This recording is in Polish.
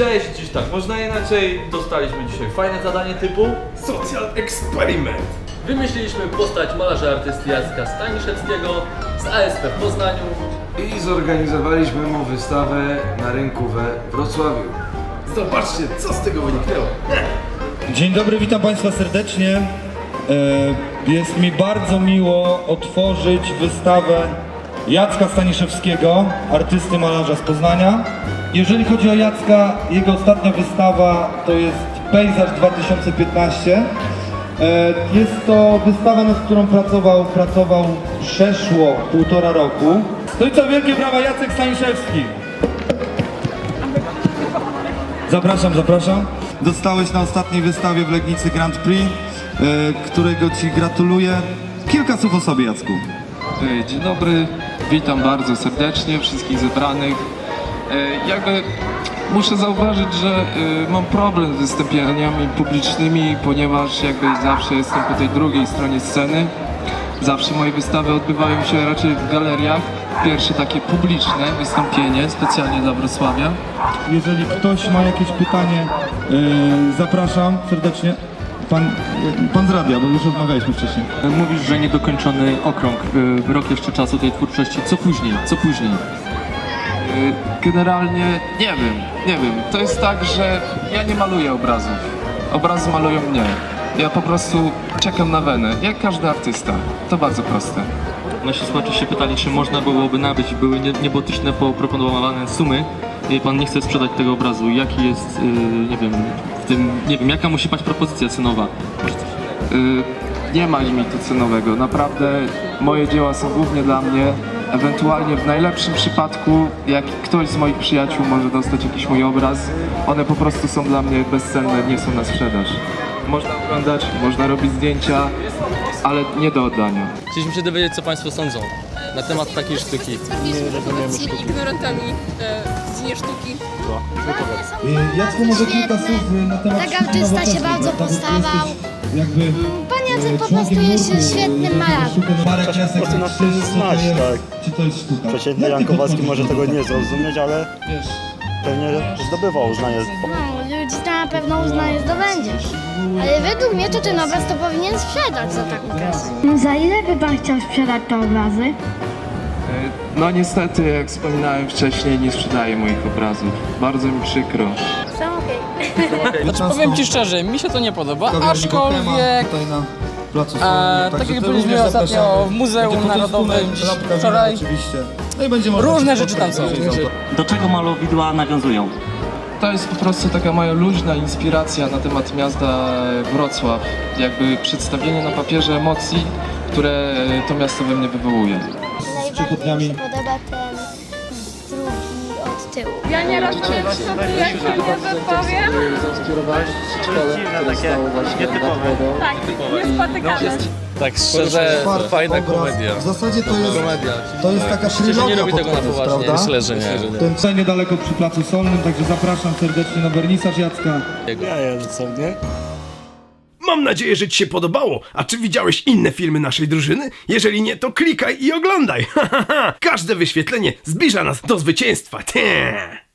Cześć, dziś tak, można inaczej. Dostaliśmy dzisiaj fajne zadanie typu Social eksperyment. Wymyśliliśmy postać malarza artysty Jacka Staniszewskiego z ASP w Poznaniu. I zorganizowaliśmy mu wystawę na rynku we Wrocławiu. Zobaczcie, co z tego wyniknęło. Dzień dobry, witam Państwa serdecznie. E, Jest mi bardzo miło otworzyć wystawę Jacka Staniszewskiego, artysty malarza z Poznania. Jeżeli chodzi o Jacka, jego ostatnia wystawa to jest Pejzaż 2015. E, Jest to wystawa, nad którą pracował, pracował przeszło półtora roku. No i co, wielkie brawa Jacek Staniszewski. Zapraszam, zapraszam. Dostałeś na ostatniej wystawie w Legnicy Grand Prix, e, którego Ci gratuluję. Kilka słów o sobie, Jacku. Dzień dobry, witam bardzo serdecznie wszystkich zebranych. E, Jakby muszę zauważyć, że e, mam problem z wystąpieniami publicznymi, ponieważ jakby zawsze jestem po tej drugiej stronie sceny. Zawsze moje wystawy odbywają się raczej w galeriach. Pierwsze takie publiczne wystąpienie specjalnie dla Wrocławia. Jeżeli ktoś ma jakieś pytanie, e, zapraszam serdecznie. Pan, pan z radia, bo już rozmawialiśmy wcześniej. Mówisz, że niedokończony okrąg, y, rok jeszcze czasu tej twórczości. Co później? Co później? E, Generalnie nie wiem, nie wiem. To jest tak, że ja nie maluję obrazów. Obrazy malują mnie. Ja po prostu czekam na wenę, jak każdy artysta. To bardzo proste. Nasi słuchacze się pytali, czy można byłoby nabyć, były nie- niebotyczne poproponowane sumy. I Pan nie chce sprzedać tego obrazu. Jaki jest, y, nie wiem, tym, nie wiem, jaka musi paść propozycja cenowa? Y, Nie ma limitu cenowego. Naprawdę moje dzieła są głównie dla mnie. Ewentualnie w najlepszym przypadku, jak ktoś z moich przyjaciół może dostać jakiś mój obraz, one po prostu są dla mnie bezcenne, nie są na sprzedaż. Można oglądać, można robić zdjęcia, ale nie do oddania. Chcieliśmy się dowiedzieć, co Państwo sądzą na temat takiej sztuki. Jesteśmy ignorantami e, dziedzinie sztuki. Jacku, może kilka słów e, na temat Tak, artysta się bardzo postawał. Jakby Pan Jacek po prostu jest świetnym malarzem. Parę kresek tak. czy to jest sztuka? Przeciętny Jan Kowalski może tego nie zrozumieć, ale Wiesz, pewnie zdobywał uznanie. No, ludzi to na pewno uznaje zdobędzie. Ale według mnie to ten obraz to powinien sprzedać za taką kasę. Za ile by pan chciał sprzedać te obrazy? Y, No niestety, jak wspominałem wcześniej, nie sprzedaję moich obrazów. Bardzo mi przykro. Znaczy, Powiem Ci szczerze, mi się to nie podoba, aczkolwiek Bohema tutaj na placu e, Solnym, tak jak byliśmy ostatnio w Muzeum Narodowym wczoraj, Oczywiście. No i będzie można różne rzeczy tam są. z Do czego malowidła nawiązują? To jest po prostu taka moja luźna inspiracja na temat miasta Wrocław. Jakby przedstawienie na papierze emocji, które to miasto we mnie wywołuje. Najbardziej mi się podoba ten drugi od tyłu. Ja nieraz czuję w szoku, jak się nie wypowiem. Dziwne takie, nietypowe. Tak, niespotykane. Tak szczerze, Patrz, fajna obraz. komedia. W zasadzie to jest, Komedia. to jest taka że nie trylogia robi tego na poważnie. prawda? Myślę, że nie. Ten cel niedaleko przy placu Solnym, także zapraszam serdecznie na wernisaż Jacka. Ja, że są, nie? Mam nadzieję, że Ci się podobało. A czy widziałeś inne filmy naszej drużyny? Jeżeli nie, to klikaj i oglądaj. Każde wyświetlenie zbliża nas do zwycięstwa. Tee.